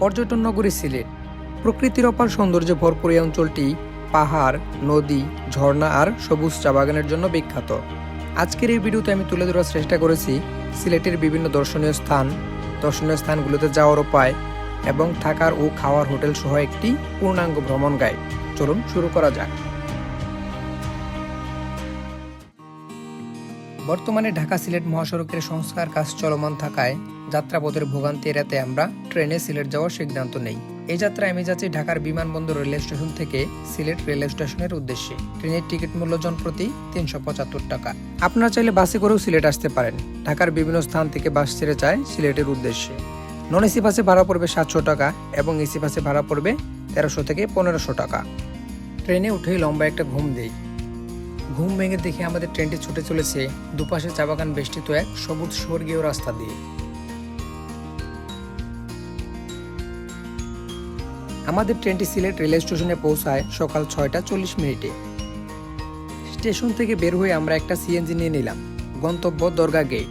পর্যটন নগরী সিলেট। প্রকৃতির অপার সৌন্দর্যে ভরপুর এই অঞ্চলটি পাহাড়, নদী, ঝর্ণা আর সবুজ চা বাগানের জন্য বিখ্যাত। আজকের এই ভিডিওতে আমি তুলে ধরার চেষ্টা করেছি সিলেটের বিভিন্ন দর্শনীয় স্থান, দর্শনীয় স্থানগুলোতে যাওয়ার উপায় এবং থাকার ও খাওয়ার হোটেল সহ একটি পূর্ণাঙ্গ ভ্রমণ গাইড। চলুন শুরু করা যাক। বর্তমানে ঢাকা সিলেট মহাসড়কের সংস্কার কাজ চলমান থাকায় যাত্রাপথের ভোগান্তি এড়াতে আমরা ট্রেনে সিলেট যাওয়ার সিদ্ধান্ত নেই। এই যাত্রায় আমি যাচ্ছি ঢাকার বিমানবন্দর রেল স্টেশন থেকে সিলেট রেল স্টেশনের উদ্দেশ্যে। ট্রেনের টিকিট মূল্য জন প্রতি তিনশো পঁচাত্তর টাকা। আপনারা চাইলে বাসে করেও সিলেট আসতে পারেন। ঢাকার বিভিন্ন স্থান থেকে বাস ছেড়ে যায় সিলেটের উদ্দেশ্যে। নন এসি বাসে ভাড়া পড়বে সাতশো টাকা এবং এসি বাসে ভাড়া পড়বে তেরোশো থেকে পনেরোশো টাকা। ট্রেনে উঠেই লম্বা একটা ঘুম দেই। ঘুম ভেঙে দেখে আমাদের ট্রেনটি ছুটে চলেছে দুপাশে চা বাগান বেষ্টিত এক সবুজ স্বর্গীয় রাস্তা দিয়ে। আমাদের ট্রেনটি সিলেট রেল স্টেশনে পৌঁছায় সকাল ছয়টা চল্লিশ মিনিটে। স্টেশন থেকে বের হয়ে আমরা একটা সিএনজি নিয়ে নিলাম, গন্তব্য দরগা গেট।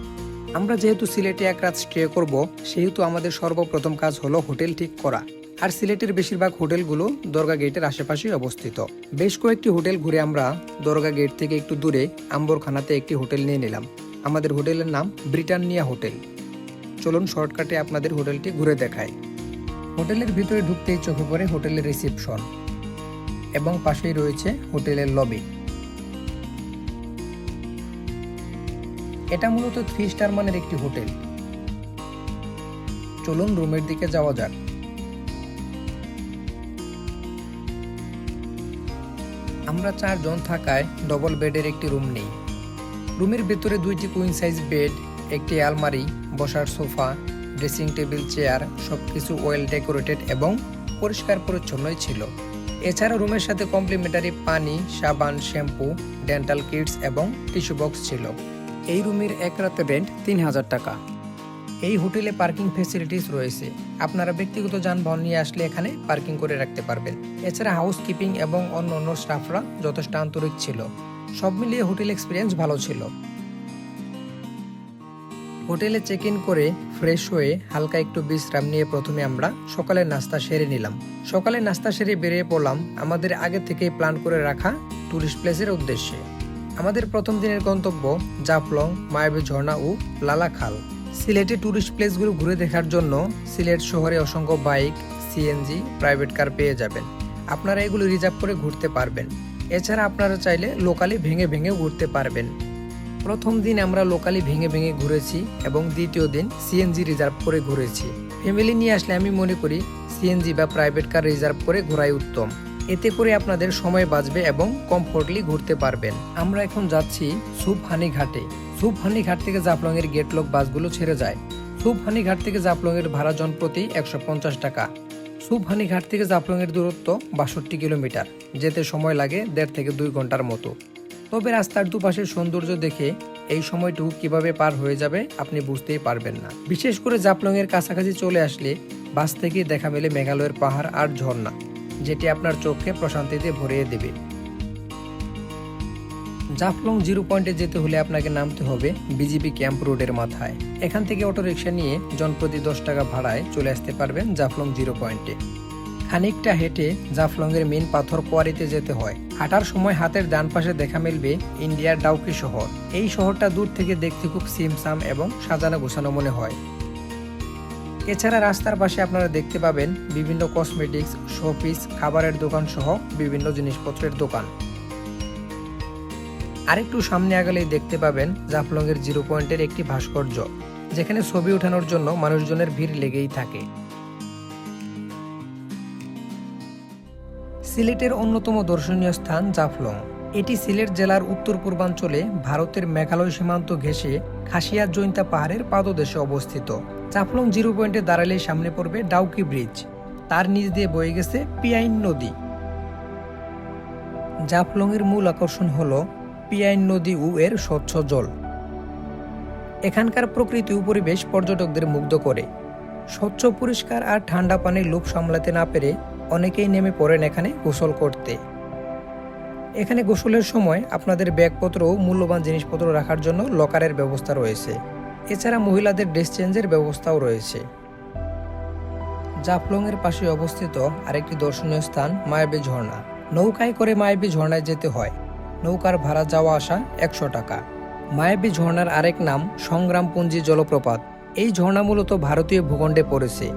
আমরা যেহেতু সিলেটে এক রাত স্টে করব, সেহেতু আমাদের সর্বপ্রথম কাজ হলো হোটেল ঠিক করা। আর সিলেটের বেশিরভাগ হোটেলগুলো দরগা গেটের আশেপাশেই অবস্থিত। বেশ কয়েকটি হোটেল ঘুরে আমরা দরগা গেট থেকে একটু দূরে আম্বরখানাতে একটি হোটেল নিয়ে নিলাম। আমাদের হোটেলের নাম ব্রিটানিয়া হোটেল। চলুন শর্টকাটে আপনাদের হোটেলটি ঘুরে দেখাই। হোটেলের ভিতরে ঢুকতেই চোখে পড়ে হোটেলের রিসেপশন এবং পাশেই রয়েছে হোটেলের লবি। এটা মূলত থ্রি স্টার মানের একটি হোটেল। চলুন রুমের দিকে যাওয়া যাক। আমরা চারজন থাকায় ডবল বেডের একটি রুম নেই। রুমের ভেতরে দুইটি কুইন সাইজ বেড, একটি আলমারি, বসার সোফা ড্রেসিং টেবিল, চেয়ার সবকিছু ওয়েল ডেকোরেটেড এবং পরিষ্কার পরিচ্ছন্নই ছিল। এছাড়া রুমের সাথে কমপ্লিমেন্টারি পানি, সাবান, শ্যাম্পু, ডেন্টাল কিটস এবং টিস্যু বক্স ছিল। এই রুমের এক রাতের রেন্ট তিন হাজার টাকা। এই হোটেলে পার্কিং ফেসিলিটিস রয়েছে। আপনারা ব্যক্তিগত যানবাহন নিয়ে আসলে এখানে পার্কিং করে রাখতে পারবেন। এছাড়া হাউসকিপিং এবং অন্য অন্য স্টাফরা যথেষ্ট আন্তরিক ছিল। সব মিলিয়ে হোটেল এক্সপিরিয়েন্স ভালো ছিল। হোটেলে চেক ইন করে ফ্রেশ হয়ে হালকা একটু বিশ্রাম নিয়ে প্রথমে আমরা সকালের নাস্তা সেরে নিলাম। সকালে নাস্তা সেরে বেরিয়ে পড়লাম আমাদের আগে থেকেই প্ল্যান করে রাখা টুরিস্ট প্লেসের উদ্দেশ্যে। আমাদের প্রথম দিনের গন্তব্য জাফলং, মায়াবী ঝর্ণা ও লালাখাল। সিলেটে টুরিস্ট প্লেসগুলো ঘুরে দেখার জন্য সিলেট শহরে অসংখ্য বাইক সিএনজি প্রাইভেট কার পেয়ে যাবেন। আপনারা এগুলো রিজার্ভ করে ঘুরতে পারবেন। এছাড়া আপনারা চাইলে লোকালি ভেঙে ভেঙে ঘুরতে পারবেন। প্রথম দিন আমরা লোকালি ভেঙে ভেঙে ঘুরেছি এবং দ্বিতীয় দিন সিএনজি রিজার্ভ করে ঘুরেছি। ফ্যামিলি নিয়ে আসলে আমি মনে করি সিএনজি বা প্রাইভেট কার রিজার্ভ করে ঘোরাই উত্তম। এতে করে আপনাদের সময় বাঁচবে এবং কমফোর্টলি ঘুরতে পারবেন। আমরা এখন যাচ্ছি সুপহানি ঘাটে। সুপহানি ঘাট থেকে জাফলং এর গেট লক বাসগুলো ছেড়ে যায়। সুপহানি ঘাট থেকে জাফলং এর ভাড়া জন প্রতি একশো পঞ্চাশ টাকা। সুপহানি ঘাট থেকে জাফলং এর দূরত্ব বাষট্টি কিলোমিটার। যেতে সময় লাগে দেড় থেকে দুই ঘণ্টার মতো। তবে রাস্তার দুপাশের সৌন্দর্য দেখে এই সময়টুকু কীভাবে পার হয়ে যাবে আপনি বুঝতেই পারবেন না। বিশেষ করে জাফলং এর কাছাকাছি চলে আসলে বাস থেকে দেখা মেলে মেঘালয়ের পাহাড় আর ঝর্ণা, যেটি আপনার চোখকে প্রশান্তিতে ভরিয়ে দেবে। জাফলং জিরো পয়েন্টে যেতে হলে আপনাকে নামতে হবে বিজিবি ক্যাম্প রোডের মাথায়। এখান থেকে অটো রিক্সা নিয়ে জনপ্রতি দশ টাকা ভাড়ায় চলে আসতে পারবেন জাফলং জিরো পয়েন্টে। খানিকটা হেঁটে জাফলংয়ের মেন পাথর কোয়ারিতে যেতে হয়। হাঁটার সময় হাতের ডান পাশে দেখা মিলবে ইন্ডিয়ার ডাউকি শহর। এই শহরটা দূর থেকে দেখতে খুব সিমসাম এবং সাজানো গোছানো মনে হয়। এছাড়া রাস্তার পাশে আপনারা দেখতে পাবেন বিভিন্ন কসমেটিক্স, শোপিস, খাবারের দোকান সহ বিভিন্ন জিনিসপত্রের দোকান। আরেকটু সামনে আগালেই দেখতে পাবেন জাফলংয়ের জিরো পয়েন্টের একটি ভাস্কর্য, যেখানে ছবি ওঠানোর জন্য মানুষজনের ভিড় লেগেই থাকে। সিলেটের অন্যতম দর্শনীয় স্থান জাফলং। এটি সিলেট জেলার উত্তর পূর্বাঞ্চলে ভারতের মেঘালয় সীমান্ত ঘেঁষে খাসিয়া জৈন্তা পাহাড়ের পাদদেশে অবস্থিত। জাফলং জিরো পয়েন্টে দাঁড়ালে সামনে পড়বে ডাউকি ব্রিজ। তার নিচ দিয়ে বয়ে গেছে পিয়াইন নদী। জাফলং এর মূল আকর্ষণ হল পিয়াইন নদী ও এর স্বচ্ছ জল। এখানকার প্রকৃতি ও পরিবেশ পর্যটকদের মুগ্ধ করে। স্বচ্ছ পরিষ্কার আর ঠান্ডা পানির লোভ সামলাতে না পেরে অনেকেই নেমে পড়েন এখানে গোসল করতে। এখানে গোসলের সময় আপনাদের ব্যাগপত্র ও মূল্যবান জিনিসপত্র রাখার জন্য লকারের ব্যবস্থা রয়েছে। এছাড়া মহিলাদের ড্রেস চেঞ্জের ব্যবস্থাও রয়েছে। জাফলং এর পাশে অবস্থিত আরেকটি দর্শনীয় স্থান, মায়াবী ঝর্ণা। নৌকায় করে মায়াবী ঝর্ণায় যেতে হয়। নৌকার ভাড়া যাওয়া আসা একশো টাকা। মায়াবী ঝর্ণার আরেক নাম সংগ্রামপুঞ্জি জলপ্রপাত। এই ঝর্ণা মূলত ভারতীয় ভূখণ্ডে পড়েছে।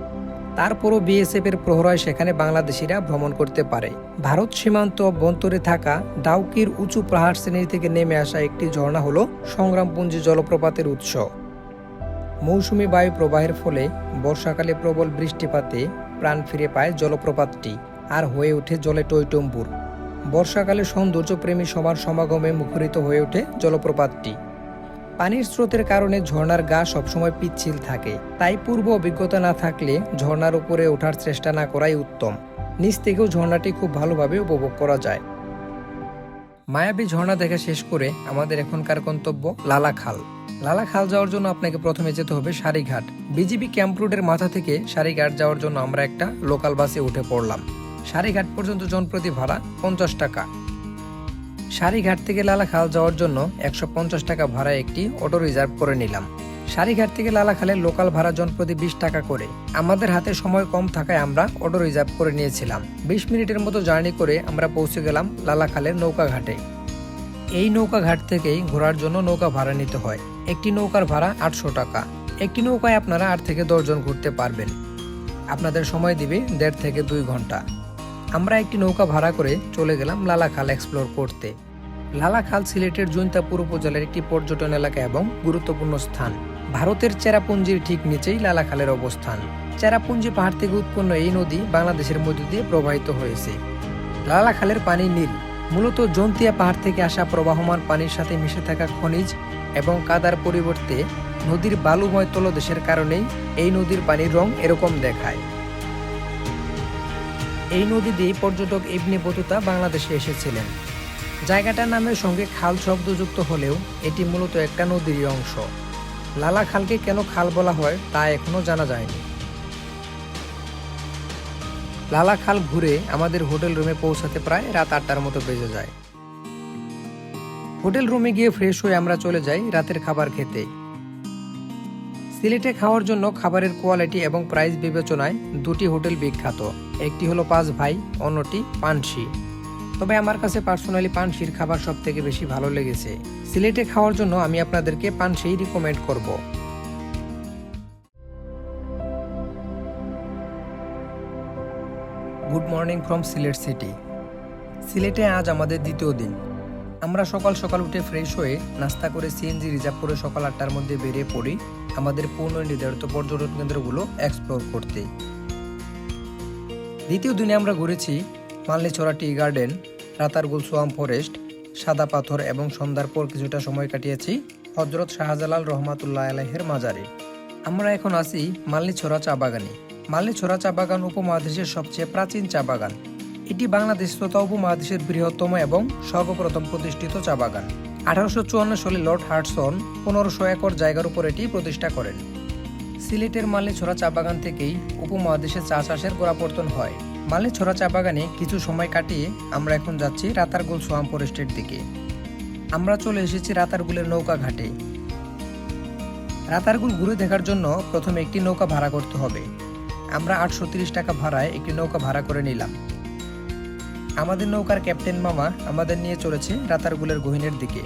তারপরও বিএসএফ এর প্রহরায় সেখানে বাংলাদেশিরা ভ্রমণ করতে পারে। ভারত সীমান্ত অভ্যন্তরে থাকা ডাউকির উঁচু পাহাড় শ্রেণি থেকে নেমে আসা একটি ঝর্ণা হল সংগ্রামপুঞ্জি জলপ্রপাতের উৎস। মৌসুমি বায়ু প্রবাহের ফলে বর্ষাকালে প্রবল বৃষ্টিপাতে প্রাণ ফিরে পায় জলপ্রপাতটি আর হয়ে ওঠে জলে টইটম্বুর। বর্ষাকালে সৌন্দর্যপ্রেমী সবার সমাগমে মুখরিত হয়ে ওঠে জলপ্রপাতটি। পানির স্রোতের কারণে ঝর্ণার গা সবসময় পিচ্ছিল থাকে। তাই পূর্ব অভিজ্ঞতা না থাকলে ঝর্ণার উপরে ওঠার চেষ্টা না করাই উত্তম। নিচ থেকেও ঝর্ণাটি খুব ভালোভাবে উপভোগ করা যায়। মায়াবী ঝর্ণা দেখা শেষ করে আমাদের এখনকার গন্তব্য লালা খাল লালা খাল যাওয়ার জন্য আপনাকে প্রথমে যেতে হবে সারিঘাট। বিজিবি ক্যাম্প রোডের মাথা থেকে সারিঘাট যাওয়ার জন্য আমরা একটা লোকাল বাসে উঠে পড়লাম। সারিঘাট পর্যন্ত জনপ্রতি ভাড়া পঞ্চাশ টাকা। সারিঘাট থেকে লালাখাল যাওয়ার জন্য একশো পঞ্চাশ টাকা ভাড়ায় একটি অটো রিজার্ভ করে নিলাম। সারিঘাট থেকে লালাখালের লোকাল ভাড়া জনপ্রতি বিশ টাকা করে। আমাদের হাতে সময় কম থাকায় আমরা অটো রিজার্ভ করে নিয়েছিলাম। বিশ মিনিটের মতো জার্নি করে আমরা পৌঁছে গেলাম লালাখালের নৌকা ঘাটে। এই নৌকা ঘাট থেকেই ঘোরার জন্য নৌকা ভাড়া নিতে হয়। একটি নৌকার ভাড়া আটশো টাকা। একটি নৌকায় আপনারা আট থেকে দশজন ঘুরতে পারবেন। আপনাদের সময় দিবে দেড় থেকে দুই ঘণ্টা। আমরা একটি নৌকা ভাড়া করে চলে গেলাম লালাখাল এক্সপ্লোর করতে। লালাখাল সিলেটের জৈন্তাপুর উপজেলার একটি পর্যটন এলাকা এবং গুরুত্বপূর্ণ স্থান। ভারতের চেরাপুঞ্জির ঠিক নিচেই লালাখালের অবস্থান। চেরাপুঞ্জি পাহাড় থেকে উৎপন্ন এই নদী বাংলাদেশের মধ্য দিয়ে প্রবাহিত হয়েছে। লালাখালের পানি নীল, মূলত জন্তিয়া পাহাড় থেকে আসা প্রবাহমান পানির সাথে মিশে থাকা খনিজ এবং কাদার পরিবর্তে নদীর বালুময় তলদেশের কারণেই এই নদীর পানির রং এরকম দেখায়। এই নদী দিয়ে পর্যটক ইবনে বতুতা বাংলাদেশে এসেছিলেন। জায়গাটার নামের সঙ্গে খাল শব্দ যুক্ত হলেও এটি মূলত একটা নদীরই অংশ। লালা খালকে কেন খাল বলা হয় তা এখনও জানা যায়নি। লালা খাল ঘুরে আমাদের হোটেল রুমে পৌঁছাতে প্রায় রাত আটটার মতো বেজে যায়। হোটেল রুমে গিয়ে ফ্রেশ হয়ে আমরা চলে যাই রাতের খাবার খেতে। সিলেটে খাওয়ার জন্য খাবারের কোয়ালিটি এবং প্রাইস বিবেচনায় দুটি হোটেল বিখ্যাত। একটি হলো পাঁচ ভাই, অন্যটি পানসি। তবে আমার কাছে পার্সোনালি পানসির খাবার সব থেকে বেশি ভালো লেগেছে। সিলেটে খাওয়ার জন্য আমি আপনাদেরকে পানসিই রিকমেন্ড করব। Good morning from Sylhet city সিলেটে আজ আমাদের দ্বিতীয় দিন। আমরা সকাল সকাল উঠে ফ্রেশ হয়ে নাস্তা করে সিএনজি রিজার্ভ করে সকাল আটটার মধ্যে বেরিয়ে পড়ি আমাদের পূর্ণ নির্ধারিত পর্যটন কেন্দ্রগুলো এক্সপ্লোর করতে। দ্বিতীয় দিনে আমরা ঘুরেছি Malnichhara tea garden, Ratargul swamp forest, Sada Pathar এবং সন্ধ্যার পর কিছুটা সময় কাটিয়েছি হজরত শাহজালাল রহমাতুল্লাহ আলাহের মাজারে। আমরা এখন আছি মালনিছড়া চা বাগানে। মালনিছড়া চা বাগান উপমহাদেশের সবচেয়ে প্রাচীন চা বাগান। এটি বাংলাদেশ তথা উপমহাদেশের বৃহত্তম এবং সর্বপ্রথম প্রতিষ্ঠিত চা বাগান। আঠারোশো চুয়ান্ন সালে লর্ড হার্টসন পনেরোশো একর জায়গার উপর এটি প্রতিষ্ঠা করেন। সিলেটের মালনিছড়া চা বাগান থেকেই উপমহাদেশে চা চাষের গোড়াপর্তন হয়। মালনিছড়া চা বাগানে কিছু সময় কাটিয়ে আমরা এখন যাচ্ছি রাতারগুল সোয়াম ফরেস্টের দিকে। আমরা চলে এসেছি রাতারগুলের নৌকা ঘাটে। রাতারগুল ঘুরে দেখার জন্য প্রথমে একটি নৌকা ভাড়া করতে হবে। আমরা আটশো টাকা ভাড়ায় একটি নৌকা ভাড়া করে নিলাম। আমাদের নৌকার ক্যাপ্টেন মামা আমাদের নিয়ে চলেছে রাতারগুলের গহিনের দিকে।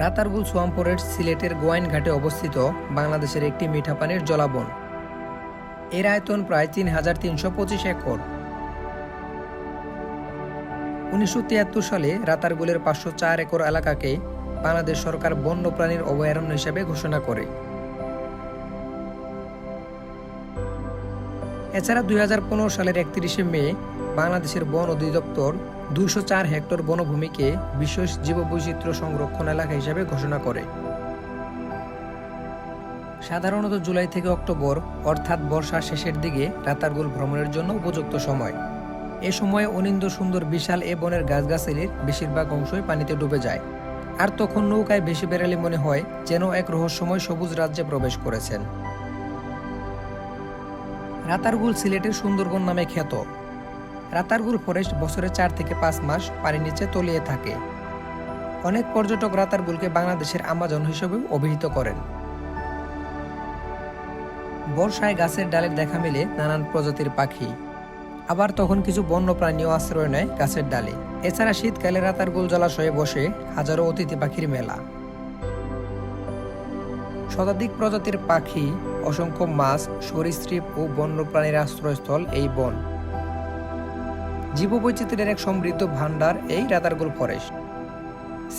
রাতারগুল সোয়াম্পোরেট সিলেটের গোয়াইন ঘাটে অবস্থিত বাংলাদেশের একটি মিঠা পানির জলাবন। এর আয়তন প্রায় তিন হাজার তিনশো পঁচিশ একর। উনিশশো তিয়াত্তর সালে রাতারগুলের পাঁচশো চার একর এলাকাকে বাংলাদেশ সরকার বন্যপ্রাণীর অভয়ারণ্য হিসেবে ঘোষণা করে। এছাড়া দুই হাজার পনেরো সালের একত্রিশে মে বাংলাদেশের বন অধিদপ্তর দুশো চার হেক্টর বনভূমিকে বিশেষ জীববৈচিত্র্য সংরক্ষণ এলাকা হিসেবে ঘোষণা করে। সাধারণত জুলাই থেকে অক্টোবর, অর্থাৎ বর্ষার শেষের দিকে রাতারগুল ভ্রমণের জন্য উপযুক্ত সময়। এ সময়ে অনিন্দ সুন্দর বিশাল এ বনের গাছগাছালির বেশিরভাগ অংশই পানিতে ডুবে যায়। আর তখন নৌকায় বেশি বেড়ালে মনে হয় যেন এক রহস্যময় সবুজ রাজ্যে প্রবেশ করেছেন। রাতারগুল সিলেটের সুন্দরবন নামে খ্যাত। রাতারগুল ফরেস্ট বছরে চার থেকে পাঁচ মাস পানির নিচে তলিয়ে থাকে। অনেক পর্যটক রাতারগুলকে বাংলাদেশের আমাজন হিসেবে অভিহিত করেন। বর্ষায় গাছের ডালের দেখা মেলে নানান প্রজাতির পাখি। আবার তখন কিছু বন্য প্রাণীও আশ্রয় নেয় গাছের ডালে। এছাড়া শীতকালে রাতারগুল জলাশয়ে বসে হাজারো অতিথি পাখির মেলা। শতাধিক প্রজাতির পাখি, অসংখ্য মাছ, সরীসৃপ ও বন্যপ্রাণীর আশ্রয়স্থল এই বন। জীববৈচিত্র্যের এক সমৃদ্ধ ভান্ডার এই রাতারগুল ফরেস্ট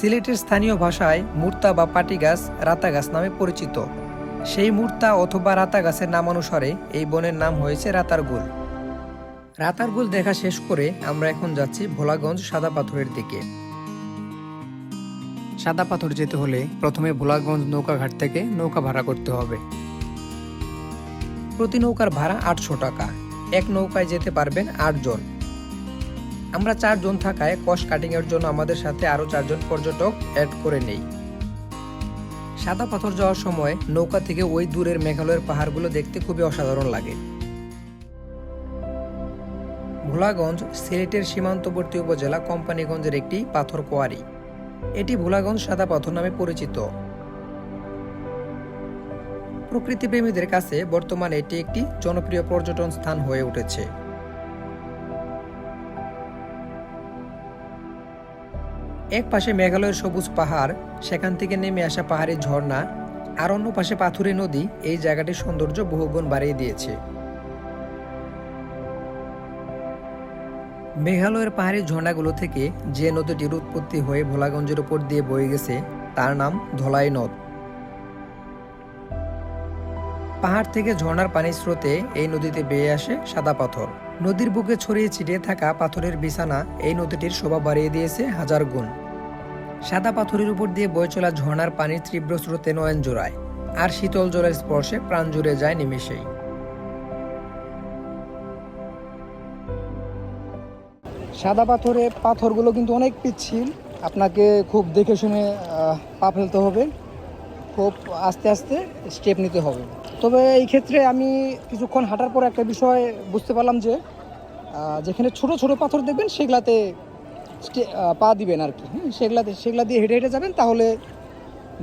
সিলেটের স্থানীয় ভাষায় মূর্তা বা পাটি গাছ রাতা গাছ নামে পরিচিত। সেই মূর্তা অথবা রাতা গাছের নাম অনুসারে এই বনের নাম হয়েছে রাতারগুল। রাতারগুল দেখা শেষ করে আমরা এখন যাচ্ছি ভোলাগঞ্জ সাদা পাথরের দিকে। সাদা পাথর যেতে হলে প্রথমে ভোলাগঞ্জ নৌকাঘাট থেকে নৌকা ভাড়া করতে হবে। প্রতি নৌকার ভাড়া আটশো টাকা। এক নৌকায় যেতে পারবেন আটজন। আমরা চারজন থাকায় কস্ট কাটিং এর জন্য আমাদের সাথে আরও চারজন পর্যটক অ্যাড করে নেই। সাদা পাথর যাওয়ার সময় নৌকা থেকে ওই দূরের মেঘালয়ের পাহাড়গুলো দেখতে খুবই অসাধারণ লাগে। ভোলাগঞ্জ সিলেটের সীমান্তবর্তী উপজেলা কোম্পানিগঞ্জের একটি পাথর কোয়ারি। এটি ভোলাগঞ্জ সাদা পাথর নামে পরিচিত। প্রকৃতিপ্রেমীদের কাছে বর্তমানে এটি একটি জনপ্রিয় পর্যটন স্থান হয়ে উঠেছে। এক পাশে মেঘালয়ের সবুজ পাহাড়, সেখান থেকে নেমে আসা পাহাড়ি ঝর্ণা, আর অন্য পাশে পাথুরে নদী এই জায়গাটির সৌন্দর্য বহুগুণ বাড়িয়ে দিয়েছে। মেঘালয়ের পাহাড়ি ঝর্ণাগুলো থেকে যে নদীটির উৎপত্তি হয়ে ভোলাগঞ্জের উপর দিয়ে বয়ে গেছে, তার নাম ধলাই নদ। পাহাড় থেকে ঝর্ণার পানির স্রোতে এই নদীতে বেয়ে আসে সাদা পাথর। নদীর বুকে ছড়িয়ে ছিটিয়ে থাকা পাথরের বিছানা এই নদীটির শোভা বাড়িয়ে দিয়েছে হাজার গুণ। সাদা পাথরের উপর দিয়ে বয়ে চলা ঝর্ণার পানির তীব্র স্রোতে নয়ন জোড়ায়, আর শীতল জলের স্পর্শে প্রাণ জুড়ে যায় নিমেষেই। সাদা পাথরে পাথরগুলো কিন্তু অনেক পিচ্ছিল। আপনাকে খুব দেখে শুনে পা ফেলতে হবে। খুব আস্তে আস্তে স্টেপ নিতে হবে। তবে এই ক্ষেত্রে আমি কিছুক্ষণ হাঁটার পর একটা বিষয় বুঝতে পারলাম যে যেখানে ছোট ছোট পাথর দেখবেন, সেগুলাতে পা দিবেন আর কি। হুম, সেগুলাতে সেগুলা দিয়ে হেঁটে হেঁটে যাবেন তাহলে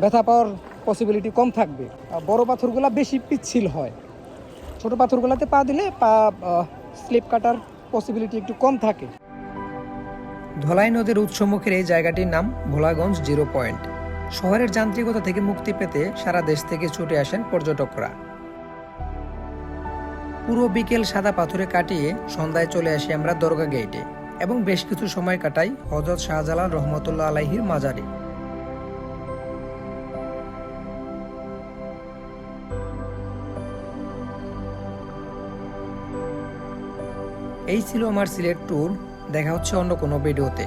ব্যথা পাওয়ার পসিবিলিটি কম থাকবে। বড় পাথরগুলো বেশি পিচ্ছিল হয়। ছোট পাথরগুলোতে পা দিলে পা স্লিপ কাটার পসিবিলিটি একটু কম থাকে। ধলাই নদীর উৎসমুখের এই জায়গাটির নাম ভোলাগঞ্জ জিরো পয়েন্ট। শহরের যান্ত্রিকতা থেকে মুক্তি পেতে সারা দেশ থেকে ছুটে আসেন পর্যটকরা। পুরো বিকেল সাদা পাথরে কাটিয়ে সন্ধ্যায় চলে আসি আমরা দরগা গেটে এবং বেশ কিছু সময় কাটাই হজরত শাহজালাল রহমতুল্লাহ আলাইহির মাজারে। এই ছিল আমার সিলেট ট্যুর। দেখা হচ্ছে অন্য কোনো ভিডিওতে।